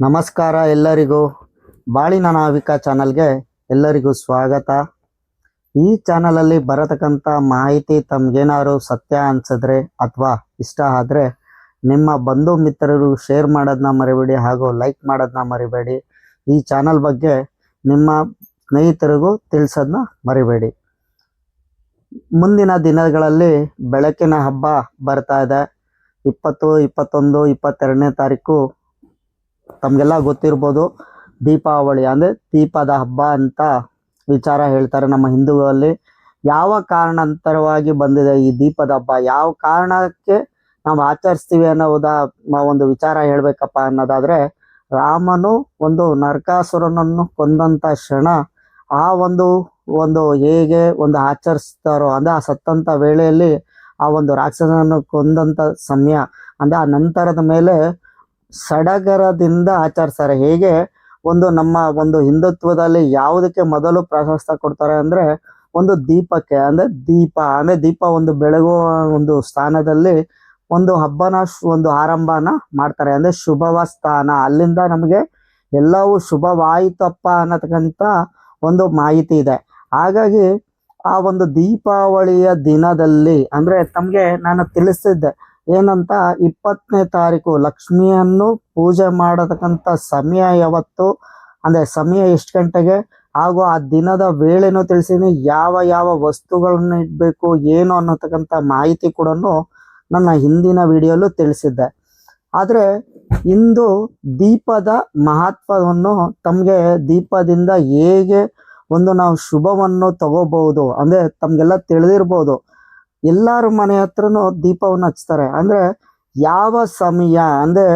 ನಮಸ್ಕಾರ ಎಲ್ಲರಿಗೂ. ಬಾಳಿನ ನಾವಿಕ ಚಾನಲ್ಗೆ ಎಲ್ಲರಿಗೂ ಸ್ವಾಗತ. ಈ ಚಾನಲಲ್ಲಿ ಬರತಕ್ಕಂಥ ಮಾಹಿತಿ ತಮಗೇನಾದ್ರು ಸತ್ಯ ಅನ್ಸಿದ್ರೆ ಅಥವಾ ಇಷ್ಟ ಆದರೆ ನಿಮ್ಮ ಬಂಧು ಮಿತ್ರರು ಶೇರ್ ಮಾಡೋದನ್ನ ಮರಿಬೇಡಿ ಹಾಗೂ ಲೈಕ್ ಮಾಡೋದನ್ನ ಮರಿಬೇಡಿ. ಈ ಚಾನಲ್ ಬಗ್ಗೆ ನಿಮ್ಮ ಸ್ನೇಹಿತರಿಗೂ ತಿಳಿಸೋದನ್ನ ಮರಿಬೇಡಿ. ಮುಂದಿನ ದಿನಗಳಲ್ಲಿ ಬೆಳಕಿನ ಹಬ್ಬ ಬರ್ತಾ ಇದೆ. ಇಪ್ಪತ್ತು, ಇಪ್ಪತ್ತೊಂದು, ಇಪ್ಪತ್ತೆರಡನೇ ತಾರೀಕು ತಮಗೆಲ್ಲ ಗೊತ್ತಿರ್ಬೋದು. ದೀಪಾವಳಿ ಅಂದರೆ ದೀಪದ ಹಬ್ಬ ಅಂತ ವಿಚಾರ ಹೇಳ್ತಾರೆ ನಮ್ಮ ಹಿಂದೂಗಳಲ್ಲಿ. ಯಾವ ಕಾರಣಾಂತರವಾಗಿ ಬಂದಿದೆ ಈ ದೀಪದ ಹಬ್ಬ? ಯಾವ ಕಾರಣಕ್ಕೆ ನಾವು ಆಚರಿಸ್ತೀವಿ ಅನ್ನೋದ ಒಂದು ವಿಚಾರ ಹೇಳಬೇಕಪ್ಪ ಅನ್ನೋದಾದರೆ, ರಾಮನು ಒಂದು ನರಕಾಸುರನನ್ನು ಕೊಂದಂತ ಕ್ಷಣ ಆ ಒಂದು ಒಂದು ಹೇಗೆ ಒಂದು ಆಚರಿಸ್ತಾರೋ, ಅಂದರೆ ಆ ಸತ್ತಂತ ವೇಳೆಯಲ್ಲಿ ಆ ಒಂದು ರಾಕ್ಷಸನನ್ನು ಕೊಂದಂತ ಸಮಯ, ಅಂದರೆ ಆ ನಂತರದ ಮೇಲೆ ಸಡಗರದಿಂದ ಆಚರಿಸ್ತಾರೆ. ಹೇಗೆ? ಒಂದು ನಮ್ಮ ಒಂದು ಹಿಂದುತ್ವದಲ್ಲಿ ಯಾವುದಕ್ಕೆ ಮೊದಲು ಪ್ರಾಶಸ್ತ್ಯ ಕೊಡ್ತಾರೆ ಅಂದರೆ ಒಂದು ದೀಪಕ್ಕೆ, ಅಂದರೆ ದೀಪ ಅಂದರೆ ದೀಪ ಒಂದು ಬೆಳಗುವ ಒಂದು ಸ್ಥಾನದಲ್ಲಿ ಒಂದು ಹಬ್ಬನ ಒಂದು ಆರಂಭನ ಮಾಡ್ತಾರೆ. ಅಂದರೆ ಶುಭವ ಸ್ಥಾನ. ಅಲ್ಲಿಂದ ನಮಗೆ ಎಲ್ಲವೂ ಶುಭವಾಯಿತಪ್ಪ ಅನ್ನತಕ್ಕಂಥ ಒಂದು ಮಾಹಿತಿ ಇದೆ. ಹಾಗಾಗಿ ಆ ಒಂದು ದೀಪಾವಳಿಯ ದಿನದಲ್ಲಿ, ಅಂದರೆ ತಮಗೆ ನಾನು ತಿಳಿಸಿದ್ದೆ ಏನಂತ, ಇಪ್ಪತ್ತನೇ ತಾರೀಕು ಲಕ್ಷ್ಮಿಯನ್ನು ಪೂಜೆ ಮಾಡತಕ್ಕಂಥ ಸಮಯ ಯಾವತ್ತು? ಅಂದರೆ ಸಮಯ ಎಷ್ಟು ಗಂಟೆಗೆ? ಹಾಗೂ ಆ ದಿನದ ವೇಳೆನೂ ತಿಳಿಸಿನಿ ಯಾವ ಯಾವ ವಸ್ತುಗಳನ್ನು ಇಡಬೇಕು, ಏನು ಅನ್ನತಕ್ಕಂಥ ಮಾಹಿತಿ ಕೂಡ ನನ್ನ ಹಿಂದಿನ ವಿಡಿಯೋಲ್ಲೂ ತಿಳಿಸಿದ್ದೆ. ಆದರೆ ಇಂದು ದೀಪದ ಮಹತ್ವವನ್ನು, ತಮಗೆ ದೀಪದಿಂದ ಹೇಗೆ ಒಂದು ನಾವು ಶುಭವನ್ನು ತಗೋಬಹುದು, ಅಂದರೆ ತಮಗೆಲ್ಲ ತಿಳಿದಿರ್ಬೋದು. ಎಲ್ಲರ ಮನೆ ಹತ್ರನು ದೀಪವನ್ನು ಹಚ್ತಾರೆ. ಅಂದ್ರೆ ಯಾವ ಸಮಯ, ಅಂದ್ರೆ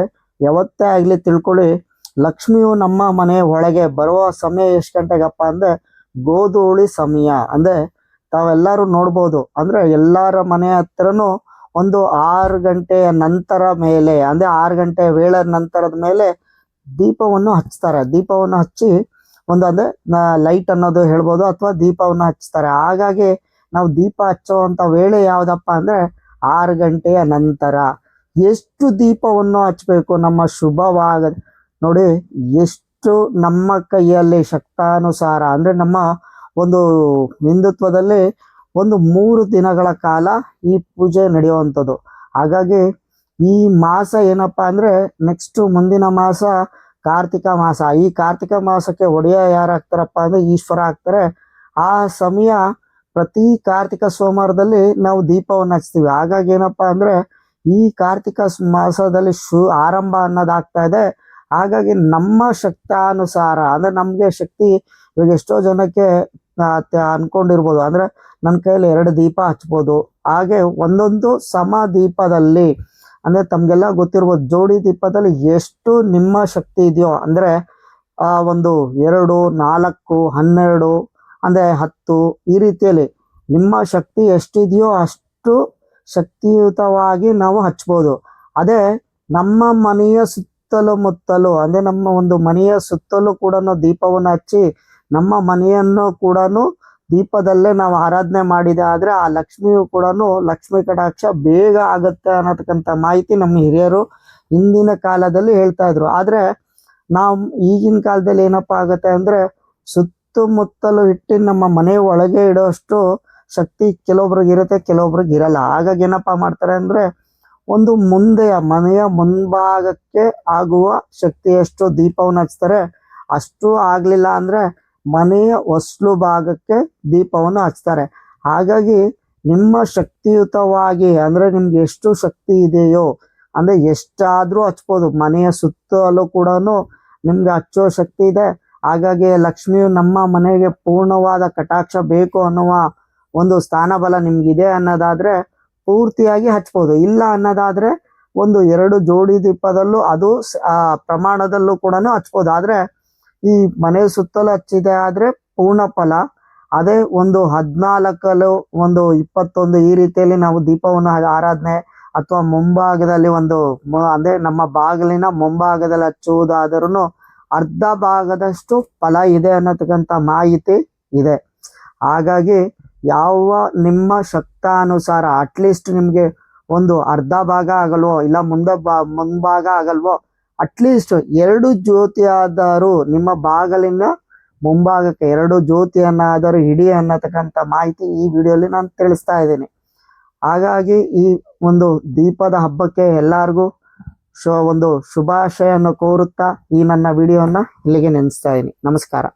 ಯಾವತ್ತೇ ಆಗ್ಲಿ ತಿಳ್ಕೊಳ್ಳಿ, ಲಕ್ಷ್ಮಿಯು ನಮ್ಮ ಮನೆ ಒಳಗೆ ಬರುವ ಸಮಯ ಎಷ್ಟು ಗಂಟೆಗಪ್ಪ ಅಂದ್ರೆ ಗೋಧೂಳಿ ಸಮಯ. ಅಂದ್ರೆ ತಾವೆಲ್ಲರೂ ನೋಡ್ಬೋದು. ಅಂದ್ರೆ ಎಲ್ಲರ ಮನೆ ಹತ್ರನು ಒಂದು ಆರು ಗಂಟೆಯ ನಂತರ ಮೇಲೆ, ಅಂದ್ರೆ ಆರು ಗಂಟೆ ವೇಳೆ ನಂತರದ ಮೇಲೆ ದೀಪವನ್ನು ಹಚ್ತಾರೆ. ದೀಪವನ್ನು ಹಚ್ಚಿ ಒಂದು ಅಂದ್ರೆ ಲೈಟ್ ಅನ್ನೋದು ಹೇಳ್ಬೋದು, ಅಥವಾ ದೀಪವನ್ನು ಹಚ್ತಾರೆ. ಹಾಗಾಗಿ ನಾವು ದೀಪ ಹಚ್ಚುವಂತ ವೇಳೆ ಯಾವ್ದಪ್ಪ ಅಂದ್ರೆ ಆರು ಗಂಟೆಯ ನಂತರ ಎಷ್ಟು ದೀಪವನ್ನು ಹಚ್ಚಬೇಕು ನಮ್ಮ ಶುಭವಾಗ ನೋಡಿ ಎಷ್ಟು ನಮ್ಮ ಕೈಯಲ್ಲಿ ಶಕ್ತಾನುಸಾರ ಅಂದ್ರೆ ನಮ್ಮ ಒಂದು ಹಿಂದುತ್ವದಲ್ಲಿ ಒಂದು ಮೂರು ದಿನಗಳ ಕಾಲ ಈ ಪೂಜೆ ನಡೆಯುವಂಥದ್ದು. ಹಾಗಾಗಿ ಈ ಮಾಸ ಏನಪ್ಪ ಅಂದ್ರೆ ನೆಕ್ಸ್ಟ್ ಮುಂದಿನ ಮಾಸ ಕಾರ್ತಿಕ ಮಾಸ. ಈ ಕಾರ್ತಿಕ ಮಾಸಕ್ಕೆ ಒಡೆಯ ಯಾರು ಆಗ್ತಾರಪ್ಪ ಅಂದ್ರೆ ಈಶ್ವರ ಆಗ್ತಾರೆ. ಆ ಸಮಯ ಪ್ರತಿ ಕಾರ್ತಿಕ ಸೋಮವಾರದಲ್ಲಿ ನಾವು ದೀಪವನ್ನು ಹಚ್ತೀವಿ. ಹಾಗಾಗಿ ಏನಪ್ಪಾ ಅಂದ್ರೆ ಈ ಕಾರ್ತಿಕ ಮಾಸದಲ್ಲಿ ಶು ಆರಂಭ ಅನ್ನೋದಾಗ್ತಾ ಇದೆ. ಹಾಗಾಗಿ ನಮ್ಮ ಶಕ್ತಾನುಸಾರ ಅಂದ್ರೆ ನಮ್ಗೆ ಶಕ್ತಿ ಇವಾಗ ಎಷ್ಟೋ ಜನಕ್ಕೆ ಅನ್ಕೊಂಡಿರ್ಬೋದು. ಅಂದ್ರೆ ನನ್ನ ಕೈಯಲ್ಲಿ ಎರಡು ದೀಪ ಹಚ್ಬೋದು. ಹಾಗೆ ಒಂದೊಂದು ಸಮ ದೀಪದಲ್ಲಿ ಅಂದ್ರೆ ತಮ್ಗೆಲ್ಲ ಗೊತ್ತಿರ್ಬೋದು, ಜೋಡಿ ದೀಪದಲ್ಲಿ ಎಷ್ಟು ನಿಮ್ಮ ಶಕ್ತಿ ಇದೆಯೋ. ಅಂದ್ರೆ ಆ ಒಂದು ಎರಡು, ನಾಲ್ಕು, ಹನ್ನೆರಡು ಅಂದ್ರೆ ಹತ್ತು ಈ ರೀತಿಯಲ್ಲಿ ನಿಮ್ಮ ಶಕ್ತಿ ಎಷ್ಟಿದೆಯೋ ಅಷ್ಟು ಶಕ್ತಿಯುತವಾಗಿ ನಾವು ಹಚ್ಬೋದು. ಅದೇ ನಮ್ಮ ಮನೆಯ ಸುತ್ತಲೂ ಮುತ್ತಲು, ಅಂದ್ರೆ ನಮ್ಮ ಒಂದು ಮನೆಯ ಸುತ್ತಲೂ ಕೂಡ ದೀಪವನ್ನು ಹಚ್ಚಿ, ನಮ್ಮ ಮನೆಯನ್ನು ಕೂಡ ದೀಪದಲ್ಲೇ ನಾವು ಆರಾಧನೆ ಮಾಡಿದೆ ಆದರೆ ಆ ಲಕ್ಷ್ಮಿಯು ಕೂಡ ಲಕ್ಷ್ಮಿ ಕಟಾಕ್ಷ ಬೇಗ ಆಗುತ್ತೆ ಅನ್ನತಕ್ಕಂಥ ಮಾಹಿತಿ ನಮ್ಮ ಹಿರಿಯರು ಹಿಂದಿನ ಕಾಲದಲ್ಲಿ ಹೇಳ್ತಾ ಇದ್ರು. ಆದ್ರೆ ನಾವು ಈಗಿನ ಕಾಲದಲ್ಲಿ ಏನಪ್ಪಾ ಆಗುತ್ತೆ ಅಂದ್ರೆ ಸುತ್ತಮುತ್ತಲು ಇಟ್ಟು ನಮ್ಮ ಮನೆ ಒಳಗೆ ಇಡೋಷ್ಟು ಶಕ್ತಿ ಕೆಲವೊಬ್ರಿಗೆ ಇರುತ್ತೆ, ಕೆಲವೊಬ್ರಿಗೆ ಇರಲ್ಲ. ಹಾಗಾಗಿ ಏನಪ್ಪ ಮಾಡ್ತಾರೆ ಅಂದ್ರೆ ಒಂದು ಮುಂದೆಯ, ಮನೆಯ ಮುಂಭಾಗಕ್ಕೆ ಆಗುವ ಶಕ್ತಿಯಷ್ಟು ದೀಪವನ್ನು ಹಚ್ತಾರೆ. ಅಷ್ಟು ಆಗ್ಲಿಲ್ಲ ಅಂದ್ರೆ ಮನೆಯ ಹೊಸ್ಲು ಭಾಗಕ್ಕೆ ದೀಪವನ್ನು ಹಚ್ತಾರೆ. ಹಾಗಾಗಿ ನಿಮ್ಮ ಶಕ್ತಿಯುತವಾಗಿ ಅಂದ್ರೆ ನಿಮ್ಗೆ ಎಷ್ಟು ಶಕ್ತಿ ಇದೆಯೋ, ಅಂದ್ರೆ ಎಷ್ಟಾದ್ರೂ ಹಚ್ಬೋದು. ಮನೆಯ ಸುತ್ತಲೂ ಕೂಡ ನಿಮ್ಗೆ ಹಚ್ಚೋ ಶಕ್ತಿ ಇದೆ. ಹಾಗಾಗಿ ಲಕ್ಷ್ಮಿಯು ನಮ್ಮ ಮನೆಗೆ ಪೂರ್ಣವಾದ ಕಟಾಕ್ಷ ಬೇಕು ಅನ್ನುವ ಒಂದು ಸ್ಥಾನಬಲ ನಿಮ್ಗಿದೆ ಅನ್ನೋದಾದ್ರೆ ಪೂರ್ತಿಯಾಗಿ ಹಚ್ಬೋದು. ಇಲ್ಲ ಅನ್ನೋದಾದ್ರೆ ಒಂದು ಎರಡು ಜೋಡಿ ದೀಪದಲ್ಲೂ ಅದು ಪ್ರಮಾಣದಲ್ಲೂ ಕೂಡ ಹಚ್ಬೋದು. ಆದ್ರೆ ಈ ಮನೆ ಸುತ್ತಲೂ ಹಚ್ಚಿದೆ ಆದ್ರೆ ಪೂರ್ಣ ಫಲ. ಅದೇ ಒಂದು ಹದಿನಾಲ್ಕಲು ಒಂದು ಇಪ್ಪತ್ತೊಂದು ಈ ರೀತಿಯಲ್ಲಿ ನಾವು ದೀಪವನ್ನು ಆರಾಧನೆ ಅಥವಾ ಮುಂಭಾಗದಲ್ಲಿ ಒಂದು ಅಂದ್ರೆ ನಮ್ಮ ಬಾಗಿಲಿನ ಮುಂಭಾಗದಲ್ಲಿ ಹಚ್ಚುವುದಾದರೂ ಅರ್ಧ ಭಾಗದಷ್ಟು ಫಲ ಇದೆ ಅನ್ನತಕ್ಕಂಥ ಮಾಹಿತಿ ಇದೆ. ಹಾಗಾಗಿ ಯಾವ ನಿಮ್ಮ ಶಕ್ತಾನುಸಾರ ಅಟ್ಲೀಸ್ಟ್ ನಿಮ್ಗೆ ಒಂದು ಅರ್ಧ ಭಾಗ ಆಗಲ್ವೋ, ಇಲ್ಲ ಮುಂದೆ ಬಾ ಮುಂಭಾಗ ಆಗಲ್ವೋ ಅಟ್ಲೀಸ್ಟ್ ಎರಡು ಜ್ಯೋತಿಯಾದರೂ ನಿಮ್ಮ ಬಾಗಲಿನ ಮುಂಭಾಗಕ್ಕೆ, ಎರಡು ಜ್ಯೋತಿಯನ್ನಾದರೂ ಹಿಡಿ ಅನ್ನತಕ್ಕಂಥ ಮಾಹಿತಿ ಈ ವಿಡಿಯೋಲಿ ನಾನು ತಿಳಿಸ್ತಾ ಇದ್ದೀನಿ. ಹಾಗಾಗಿ ಈ ಒಂದು ದೀಪದ ಹಬ್ಬಕ್ಕೆ ಎಲ್ಲರಿಗೂ ಶು ಒಂದು ಶುಭಾಶಯನ್ನು ಕೋರುತ್ತಾ ಈ ನನ್ನ ವಿಡಿಯೋನ ಇಲ್ಲಿಗೆ ನೆನೆಸ್ತಾ ಇದ್ದೀನಿ ನಮಸ್ಕಾರ.